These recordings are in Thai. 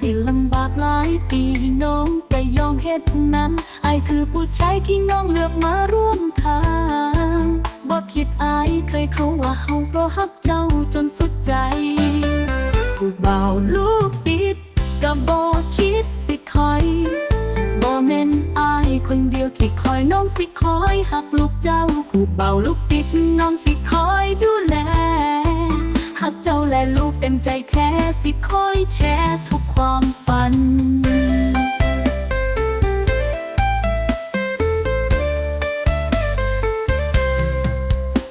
สิลำบากหลายปีน้องแต่ยอมเฮ็ดนั้นไอคือผู้ชายที่น้องเลือกมาร่วมทางบ่คิดอายใครเขาว่าเฮาเพราะฮักเจ้าจนสุดใจผู้เบาลูกติดกับบ่คิดสิคอยบ่แม่นอายคนเดียวที่คอยน้องสิคอยหักลูกเจ้าผู้เบาลูกติดน้องสิคอยดูแล หักเจ้าและลูกเต็มใจแท้สิคอยแชร์ทุกความฝัน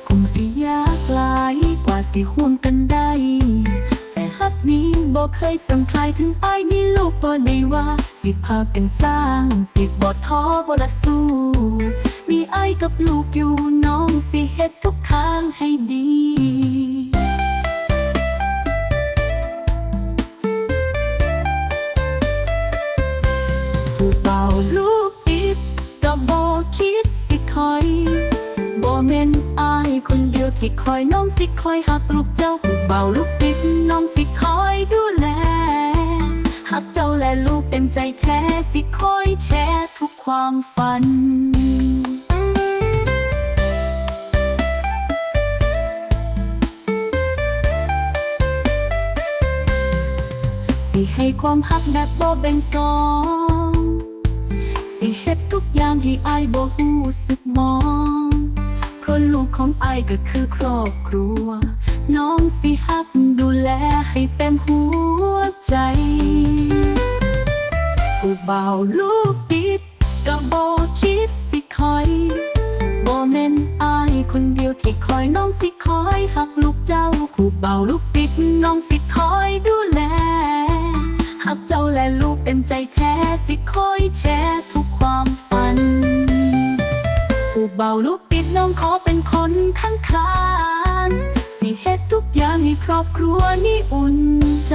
คงสิยากหลายกว่าสิห่วงกันได้ แต่ฮักนี้บ่เคยสังคายถึงอ้ายมีลูกบ่ได้ว่า สิพากันสร้าง สิบ่ท้อบ่ละสู้มีอ้ายกับลูกอยู่น้องสิเฮ็ดทุกทางให้ดี ลูกติดก็บ่คิดสิคอยบ่แม่นอายคนเดียวที่คอยน้องสิคอยหักลูกเจ้ากูเบาลูกติดน้องสิคอยดูแลหักเจ้าและลูกเต็มใจแท้สิคอยแชร์ทุกความฝันสิให้ความหักแบบบ่แบ่งสอง เฮ็ดทุกอย่างให้อายบ่ฮู้สึกมองเพราะลูกของอายก็คือครอบครัว น้องสิฮักดูแลให้เต็มหัวใจผู้เบาลูกติดก็บ่คิดสิคอยบ่แม่นอายคนเดียวที่คอยน้องสิคอยหักลูกเจ้าผู้เบาลูกติดน้องสิคอยดูแลหักเจ้าและลูกเต็มใจแท้สิคอยแชร์ คาน สิเฮ็ดทุกอย่างให้ครอบครัวนี้อุ่นใจ